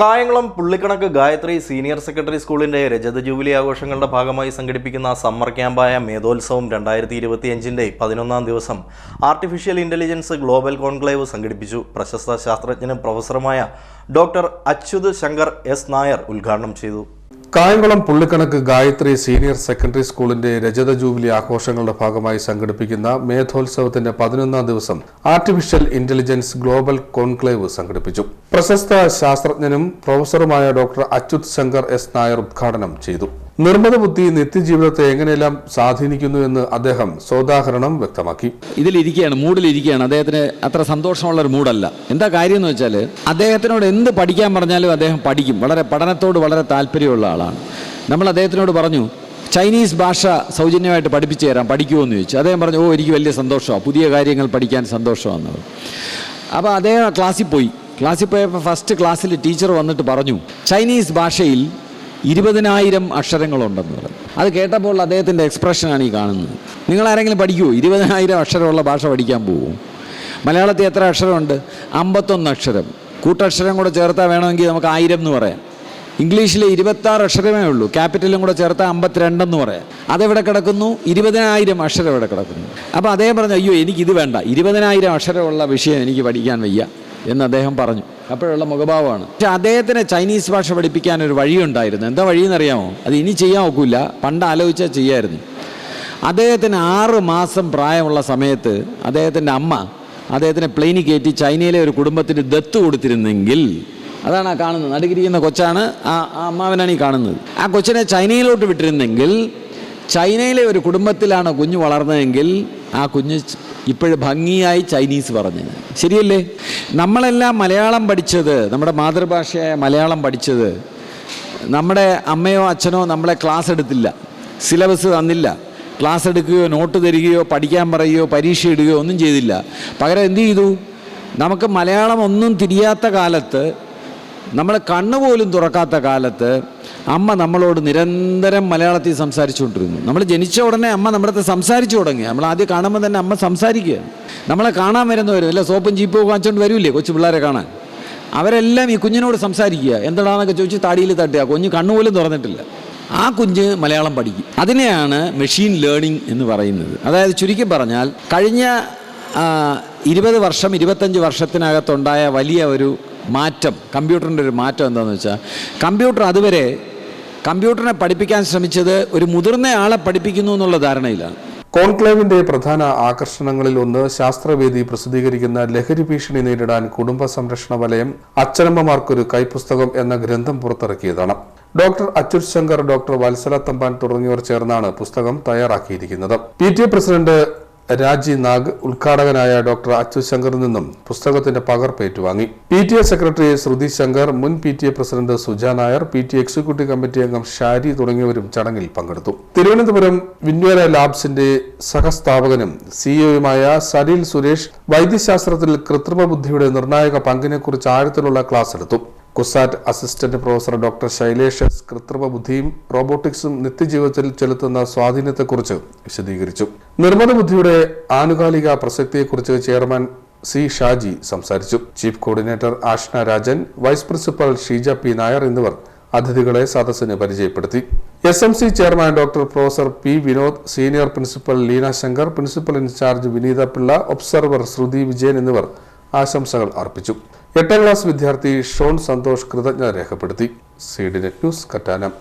കായംകുളം പുള്ളിക്കണക്ക് Gayathri senior secretary സ്കൂളിന്റെ രജത jubilee ആഘോഷങ്ങളുടെ ഭാഗമായി സംഘടിപ്പിക്കുന്ന സമ്മർ ക്യാമ്പായ മേധോത്സവം രണ്ടായിരത്തി ഇരുപത്തിയഞ്ചിന്റെ പതിനൊന്നാം ദിവസം ആർട്ടിഫിഷ്യൽ ഇന്റലിജൻസ് ഗ്ലോബൽ കോൺക്ലേവ് സംഘടിപ്പിച്ചു. പ്രശസ്ത ശാസ്ത്രജ്ഞനും പ്രൊഫസറുമായ ഡോക്ടർ അച്യുത് ശങ്കർ എസ് നായർ ഉദ്ഘാടനം ചെയ്തു. കായംകുളം പുള്ളിക്കണക്ക് ഗായത്രി സീനിയർ സെക്കൻഡറി സ്കൂളിന്റെ രജത ജൂബിലി ആഘോഷങ്ങളുടെ ഭാഗമായി സംഘടിപ്പിക്കുന്ന മേധോത്സവത്തിന്റെ പതിനൊന്നാം ദിവസം ആർട്ടിഫിഷ്യൽ ഇന്റലിജൻസ് ഗ്ലോബൽ കോൺക്ലേവ് സംഘടിപ്പിച്ചു. പ്രശസ്ത ശാസ്ത്രജ്ഞനും പ്രൊഫസറുമായ ഡോക്ടർ അച്യുത് ശങ്കർ എസ് നായർ ഉദ്ഘാടനം ചെയ്തു. നിർമ്മിത ബുദ്ധി നിത്യജീവിതത്തെ എങ്ങനെയെല്ലാം സ്വാധീനിക്കുന്നു എന്ന് അദ്ദേഹം സോദാഹരണം വ്യക്തമാക്കി. ഇതിലിരിക്കുകയാണ് മൂഡിലിരിക്കുകയാണ്. അദ്ദേഹത്തിന് അത്ര സന്തോഷമുള്ള ഒരു മൂഡല്ല. എന്താ കാര്യം എന്ന് വെച്ചാൽ അദ്ദേഹത്തിനോട് എന്ത് പഠിക്കാൻ പറഞ്ഞാലും അദ്ദേഹം പഠിക്കും. വളരെ പഠനത്തോട് വളരെ താല്പര്യമുള്ള ആളാണ്. നമ്മൾ അദ്ദേഹത്തിനോട് പറഞ്ഞു ചൈനീസ് ഭാഷ സൗജന്യമായിട്ട് പഠിപ്പിച്ചു തരാം പഠിക്കുമോ എന്ന് ചോദിച്ചു. അദ്ദേഹം പറഞ്ഞു ഓ എനിക്ക് വലിയ സന്തോഷമാണ് പുതിയ കാര്യങ്ങൾ പഠിക്കാൻ സന്തോഷമാണ് അപ്പോൾ അദ്ദേഹം ക്ലാസ്സിൽ പോയി. ക്ലാസ്സിൽ പോയപ്പോൾ ഫസ്റ്റ് ക്ലാസ്സിൽ ടീച്ചർ വന്നിട്ട് പറഞ്ഞു ചൈനീസ് ഭാഷയിൽ ഇരുപതിനായിരം അക്ഷരങ്ങളുണ്ടെന്ന് പറഞ്ഞു. അത് കേട്ടപ്പോൾ അദ്ദേഹത്തിന്റെ എക്സ്പ്രഷനാണ് ഈ കാണുന്നത്. നിങ്ങൾ ആരെങ്കിലും പഠിക്കുമോ ഇരുപതിനായിരം അക്ഷരമുള്ള ഭാഷ പഠിക്കാൻ പോകുമോ മലയാളത്തിൽ എത്ര അക്ഷരമുണ്ട്? അമ്പത്തൊന്ന് അക്ഷരം. കൂട്ടക്ഷരം കൂടെ ചേർത്താൽ വേണമെങ്കിൽ നമുക്ക് ആയിരം എന്ന് പറയാം. ഇംഗ്ലീഷിൽ ഇരുപത്താറ് അക്ഷരമേ ഉള്ളൂ. ക്യാപിറ്റലും കൂടെ ചേർത്താൽ അമ്പത്തിരണ്ടെന്ന് പറയാം. അതെവിടെ കിടക്കുന്നു? ഇരുപതിനായിരം അക്ഷരം ഇവിടെ കിടക്കുന്നു? അപ്പോൾ അദ്ദേഹം പറഞ്ഞു അയ്യോ എനിക്കിത് വേണ്ട. ഇരുപതിനായിരം അക്ഷരമുള്ള വിഷയം എനിക്ക് പഠിക്കാൻ വയ്യ. എന്ന് അദ്ദേഹം പറഞ്ഞു. അപ്പോഴുള്ള മുഖഭാവമാണ്. പക്ഷെ അദ്ദേഹത്തിന് ചൈനീസ് ഭാഷ പഠിപ്പിക്കാൻ ഒരു വഴിയുണ്ടായിരുന്നു. എന്താ വഴിയെന്നറിയാമോ അത് ഇനി ചെയ്യാൻ ഒക്കില്ല. പണ്ട് ആലോചിച്ചാൽ ചെയ്യായിരുന്നു. അദ്ദേഹത്തിന് ആറ് മാസം പ്രായമുള്ള സമയത്ത് അദ്ദേഹത്തിന്റെ അമ്മ അദ്ദേഹത്തിനെ പ്ലെയിനിൽ കയറ്റി ചൈനയിലെ ഒരു കുടുംബത്തിന് ദത്ത് കൊടുത്തിരുന്നെങ്കിൽ അതാണ് ആ കാണുന്നത്. നടുകിരിക്കുന്ന കൊച്ചാണ് ആ ആ അമ്മാവനാണ് ഈ കാണുന്നത്. ആ കൊച്ചിനെ ചൈനയിലോട്ട് വിട്ടിരുന്നെങ്കിൽ ചൈനയിലെ ഒരു കുടുംബത്തിലാണ് കുഞ്ഞ് വളർന്നതെങ്കിൽ ആ കുഞ്ഞ് ഇപ്പോഴും ഭംഗിയായി ചൈനീസ് പറഞ്ഞത്. ശരിയല്ലേ? നമ്മളെല്ലാം മലയാളം പഠിച്ചത് നമ്മുടെ മാതൃഭാഷയായ മലയാളം പഠിച്ചത്. നമ്മുടെ അമ്മയോ അച്ഛനോ നമ്മളെ ക്ലാസ് എടുത്തില്ല സിലബസ് തന്നില്ല. ക്ലാസ് എടുക്കുകയോ നോട്ട് തരികയോ പഠിക്കാൻ പറയുകയോ പരീക്ഷ ഇടുകയോ ഒന്നും ചെയ്തില്ല. പകരം എന്തു ചെയ്തു? നമുക്ക് മലയാളം ഒന്നും തിരിയാത്ത കാലത്ത് നമ്മൾ കണ്ണുപോലും തുറക്കാത്ത കാലത്ത് അമ്മ നമ്മളോട് നിരന്തരം മലയാളത്തിൽ സംസാരിച്ചുകൊണ്ടിരുന്നു. നമ്മൾ ജനിച്ച ഉടനെ അമ്മ നമ്മുടെ സംസാരിച്ചു തുടങ്ങി. നമ്മൾ ആദ്യം കാണുമ്പോൾ തന്നെ അമ്മ സംസാരിക്കുക. നമ്മളെ കാണാൻ വരുന്നവരും അല്ല സോപ്പും ജീപ്പും കാണിച്ചുകൊണ്ട് വരില്ലേ കൊച്ചു പിള്ളേരെ കാണാൻ? അവരെല്ലാം ഈ കുഞ്ഞിനോട് സംസാരിക്കുക. എന്താണെന്നൊക്കെ ചോദിച്ച് താടിയിൽ തട്ടുക. കുഞ്ഞ് കണ്ണുപോലും തുറന്നിട്ടില്ല. ആ കുഞ്ഞ് മലയാളം പഠിക്കും. അതിനെയാണ് മെഷീൻ ലേണിംഗ് എന്ന് പറയുന്നത്. അതായത് ചുരുക്കി പറഞ്ഞാൽ കഴിഞ്ഞ ഇരുപത് വർഷം ഇരുപത്തഞ്ച് വർഷത്തിനകത്തുണ്ടായ വലിയ ഒരു മാറ്റം കമ്പ്യൂട്ടറിന്റെ ഒരു മാറ്റം എന്താണെന്ന് വെച്ചാൽ കമ്പ്യൂട്ടർ അതുവരെ കമ്പ്യൂട്ടറിനെ പഠിപ്പിക്കാൻ ശ്രമിച്ചത് ഒരു മുതിർന്ന ആളെ പഠിപ്പിക്കുന്നു എന്നുള്ള ധാരണയിലാണ് കോൺക്ലേവിന്റെ പ്രധാന ആകർഷണങ്ങളിൽ ഒന്ന് ശാസ്ത്രവേദി പ്രസിദ്ധീകരിക്കുന്ന ലഹരി ഭീഷണി നേരിടാൻ കുടുംബ സംരക്ഷണ വലയം അച്ഛനമ്മമാർക്കൊരു കൈപ്പുസ്തകം എന്ന ഗ്രന്ഥം പുറത്തിറക്കിയതാണ്. ഡോക്ടർ അച്യുത് ശങ്കർ ഡോക്ടർ വത്സല തമ്പാൻ തുടങ്ങിയവർ ചേർന്നാണ് പുസ്തകം തയ്യാറാക്കിയിരിക്കുന്നത്. P T A president Raji Nag ഉദ്ഘാടകനായ doctor Achyu ശങ്കറിൽ നിന്നും പുസ്തകത്തിന്റെ പകർപ്പ് ഏറ്റുവാങ്ങി. P T A secretary Shruti Shankar മുൻ P T A president Suja Nair P T executive committee അംഗം ഷാരി തുടങ്ങിയവരും ചടങ്ങിൽ പങ്കെടുത്തു. തിരുവനന്തപുരം വിന്വേര ലാബ്സിന്റെ സഹസ്ഥാപകനും സിഇഒയുമായ സലിൽ സുരേഷ് വൈദ്യശാസ്ത്രത്തിൽ കൃത്രിമ ബുദ്ധിയുടെ നിർണായക പങ്കിനെക്കുറിച്ച് ആഴത്തിലുള്ള ക്ലാസ് എടുത്തു. CUSAT assistant professor doctor Shailesh കൃത്രിമ ബുദ്ധിയും റോബോട്ടിക്സും നിത്യജീവിതത്തിൽ ചെലുത്തുന്ന സ്വാധീനത്തെക്കുറിച്ച് വിശദീകരിച്ചു. നിർമ്മിത ബുദ്ധിയുടെ ആനുകാലിക പ്രസക്തിയെക്കുറിച്ച് ചെയർമാൻ സി ഷാജി സംസാരിച്ചു. Chief coordinator Ashna Rajan vice principal Sheeja P Nair എന്നിവർ അതിഥികളെ സദസ്സിന് പരിചയപ്പെടുത്തി. S M C chairman doctor professor P Vinod senior principal Leena Shankar principal in charge Vineetha Pillai observer Shruti Vijayan എന്നിവർ ആശംസകൾ അർപ്പിച്ചു. എട്ടാം class വിദ്യാർത്ഥി ഷോൺ സന്തോഷ് കൃതജ്ഞത രേഖപ്പെടുത്തി. സീഡിനെറ്റ് ന്യൂസ് കറ്റാനം.